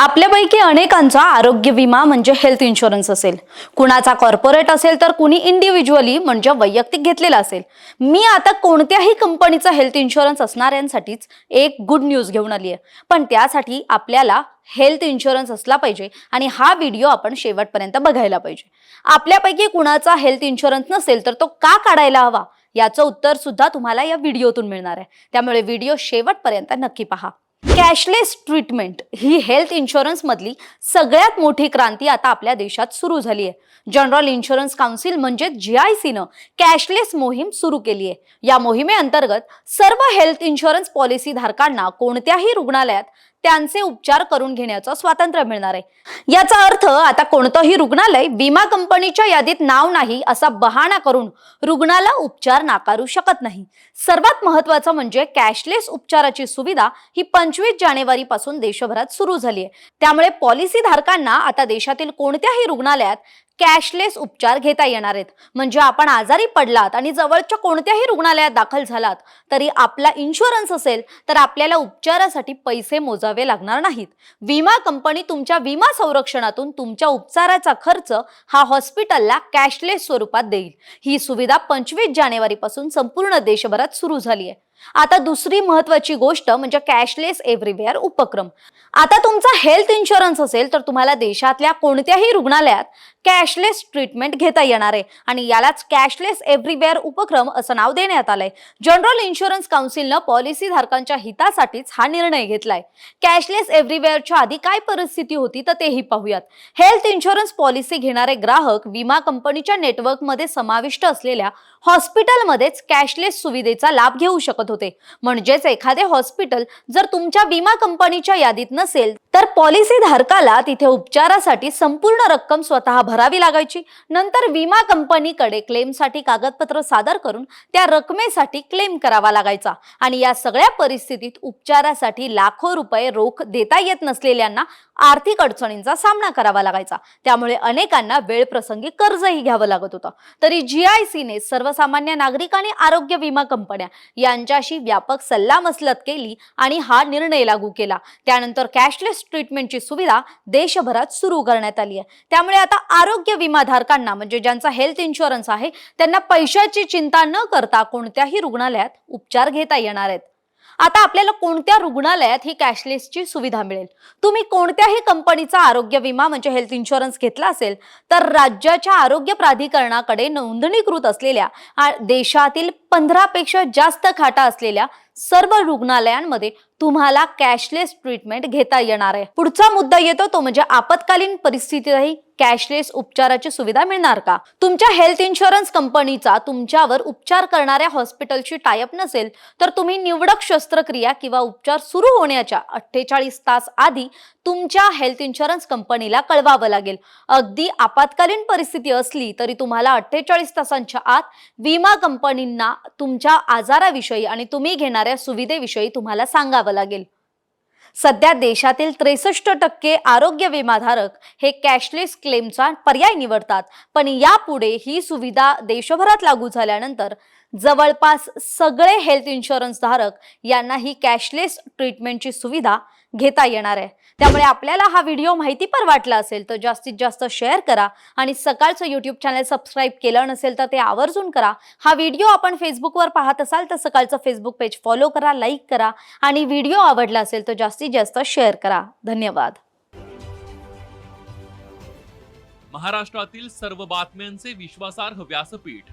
आपल्यापैकी अनेकांचा आरोग्य विमा म्हणजे हेल्थ इन्शुरन्स असेल. कुणाचा कॉर्पोरेट असेल तर कुणी इंडिव्हिज्युअली म्हणजे वैयक्तिक घेतलेला असेल. मी आता कोणत्याही कंपनीचा हेल्थ इन्शुरन्स असणाऱ्यांसाठीच एक गुड न्यूज घेऊन आली आहे पण त्यासाठी आपल्याला हेल्थ इन्शुरन्स असला पाहिजे आणि हा व्हिडिओ आपण शेवटपर्यंत बघायला पाहिजे. आपल्यापैकी कुणाचा हेल्थ इन्शुरन्स नसेल तर तो का काढायला हवा? याचं उत्तर सुद्धा तुम्हाला या व्हिडिओतून मिळणार आहे. त्यामुळे व्हिडिओ शेवटपर्यंत नक्की पहा. कॅशलेस ट्रीटमेंट ही हेल्थ इन्शुरन्स मधली सगळ्यात मोठी क्रांती आता आपल्या देशात सुरू झाली आहे. जनरल इन्शुरन्स काउन्सिल म्हणजे जी आय सीनं कॅशलेस मोहीम सुरू केली आहे. या मोहिमेअंतर्गत सर्व हेल्थ इन्शुरन्स पॉलिसी धारकांना कोणत्याही रुग्णालयात त्यांचे उपचार करून घेण्याचं स्वातंत्र्य मिळणार आहे. याचा अर्थ आता कोणतंही रुग्णालय विमा कंपनीच्या यादीत नाव नाही असा बहाणा करून रुग्णाला उपचार नाकारू शकत नाही. सर्वात महत्वाचं म्हणजे कॅशलेस उपचाराची सुविधा ही पंचवीस जानेवारी पासून देशभरात सुरू झाली आहे. त्यामुळे पॉलिसी धारकांना आता देशातील कोणत्याही रुग्णालयात कॅशलेस उपचार घेता येणार आहेत. म्हणजे आपण आजारी पडलात आणि जवळच्या कोणत्याही रुग्णालयात दाखल झालात तरी आपला इन्शुरन्स असेल तर आपल्याला उपचारासाठी पैसे मोजावे लागणार नाहीत. विमा कंपनी तुमच्या विमा संरक्षणातून तुमच्या उपचाराचा खर्च हा हॉस्पिटलला कॅशलेस स्वरूपात देईल. ही सुविधा पंचवीस जानेवारीपासून संपूर्ण देशभरात सुरू झाली आहे. आता दुसरी महत्वाची गोष्ट म्हणजे कॅशलेस एव्हरीवेअर उपक्रम. आता तुमचा हेल्थ इन्शुरन्स असेल तर तुम्हाला देशातल्या कोणत्याही रुग्णालयात कॅशलेस ट्रीटमेंट घेता येणार आहे. आणि यालाच कॅशलेस एव्हरीवेअर उपक्रम असं नाव देण्यात आलंय. जनरल इन्शुरन्स काउन्सिलनं पॉलिसी धारकांच्या हितासाठीच हा निर्णय घेतलाय. कॅशलेस एव्हरीवेअरच्या आधी काय परिस्थिती होती तर तेही पाहूयात. हेल्थ इन्शुरन्स पॉलिसी घेणारे ग्राहक विमा कंपनीच्या नेटवर्कमध्ये समाविष्ट असलेल्या हॉस्पिटलमध्येच कॅशलेस सुविधेचा लाभ घेऊ शकत होते. म्हणजेच एखादे हॉस्पिटल जर तुमच्या विमा कंपनीच्या यादीत नसेल तर पॉलिसी धारकाला तिथे उपचारासाठी संपूर्ण रक्कम स्वतः भरावी लागायची. नंतर विमा कंपनीकडे क्लेमसाठी कागदपत्र सादर करून त्या रकमेसाठी क्लेम करावा लागायचा. आणि या सगळ्या परिस्थितीत उपचारासाठी लाखो रुपये रोख देता येत नसलेल्यांना आर्थिक अडचणींचा सामना करावा लागायचा. त्यामुळे अनेकांना वेळप्रसंगी कर्जही घ्यावं लागत होतं. तरी जी आय सीने सर्वसामान्य नागरिक आणि आरोग्य विमा कंपन्या यांच्याशी व्यापक सल्लामसलत केली आणि हा निर्णय लागू केला. त्यानंतर कॅशलेस ट्रीटमेंटची सुविधा देशभरात सुरू करण्यात आली आहे. त्यामुळे आता आरोग्य विमाधारकांना म्हणजे ज्यांचा हेल्थ इन्शुरन्स आहे त्यांना पैशाची चिंता न करता कोणत्याही रुग्णालयात उपचार घेता येणार आहेत. आता आपल्याला कोणत्या रुग्णालयात ही कॅशलेसची सुविधा मिळेल? तुम्ही कोणत्याही कंपनीचा आरोग्य विमा म्हणजे हेल्थ इन्शुरन्स घेतला असेल तर राज्याच्या आरोग्य प्राधिकरणाकडे नोंदणीकृत असलेल्या देशातील पंधरापेक्षा जास्त खाटा असलेल्या सर्व रुग्णालयांमध्ये तुम्हाला कॅशलेस ट्रीटमेंट घेता येणार आहे. पुढचा मुद्दा येतो तो म्हणजे आपत्कालीन परिस्थितीतही कॅशलेस उपचाराची सुविधा मिळणार का? तुमच्या हेल्थ इन्शुरन्स कंपनीचा तुमच्यावर उपचार करणाऱ्या हॉस्पिटलशी टायअप नसेल तर तुम्ही निवडक शस्त्रक्रिया किंवा उपचार सुरू होण्याच्या अठ्ठेचाळीस तास आधी तुमच्या हेल्थ इन्शुरन्स कंपनीला कळवावं लागेल. अगदी आपत्कालीन परिस्थिती असली तरी तुम्हाला अठ्ठेचाळीस तासांच्या आत विमा कंपनींना तुमच्या आजाराविषयी आणि तुम्ही घेणाऱ्या सुविधेविषयी तुम्हाला सांगावं लागेल. सध्या देशातील त्रेसष्ट टक्के आरोग्य विमाधारक हे कॅशलेस क्लेमचा पर्याय निवडतात. पण यापुढे ही सुविधा देशभरात लागू झाल्यानंतर जवळपास सगळे हेल्थ इन्शुरन्स धारक यांना ही कॅशलेस ट्रीटमेंटची सुविधा घेता येणार आहे. त्यामुळे आपल्याला हा व्हिडिओ माहितीपर वाटला असेल तर जास्तीत जास्त शेअर करा आणि सकाळचं यूट्यूब चॅनल सबस्क्राईब केलं नसेल तर ते आवर्जून करा. हा व्हिडिओ आपण फेसबुकवर पाहत असाल तर सकाळचं फेसबुक पेज फॉलो करा लाईक करा आणि व्हिडिओ आवडला असेल तर जास्तीत जास्त शेअर करा. धन्यवाद. महाराष्ट्रातील सर्व बातम्यांचे विश्वासार्ह व्यासपीठ.